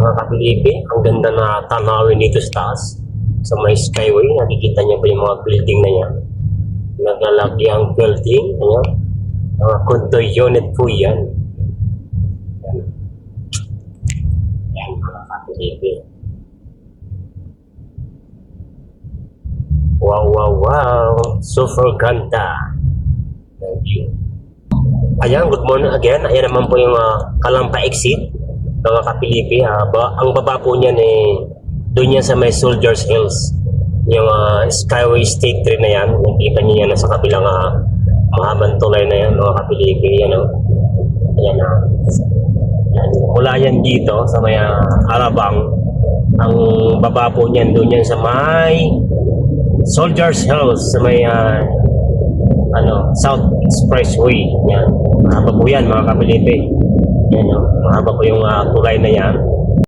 mga kapilipi. Ang ganda na tanawin dito sa taas. Sa may skyway, nakikita niyo pa yung mga building na yan. Naglalaki ang building. Ayan. Mga condo unit po yan. Yan. Yan mga kapilipi. Wow, wow, wow. Super ganda. Thank you. Ayan, good morning again. Ayan naman po yung uh, Kalampa exit mga kapilipi. ah. ba, ang baba po niyan eh, doon yan sa may Soldiers Hills. Yung ah, Skyway State Train na yan. Nakikita niyo yan nasa kabilang uh, mahabang tulay na yan mga kapilipi. Yan o. Ayan na. Yan. Mula yan dito sa may ah, Alabang. Ang baba po niyan doon yan sa may Soldiers Hills sa may ah, ano, South Expressway. Yan. Mahaba po yan mga kapilipi. Yan, no? mahaba po yung ah, tulay na yan.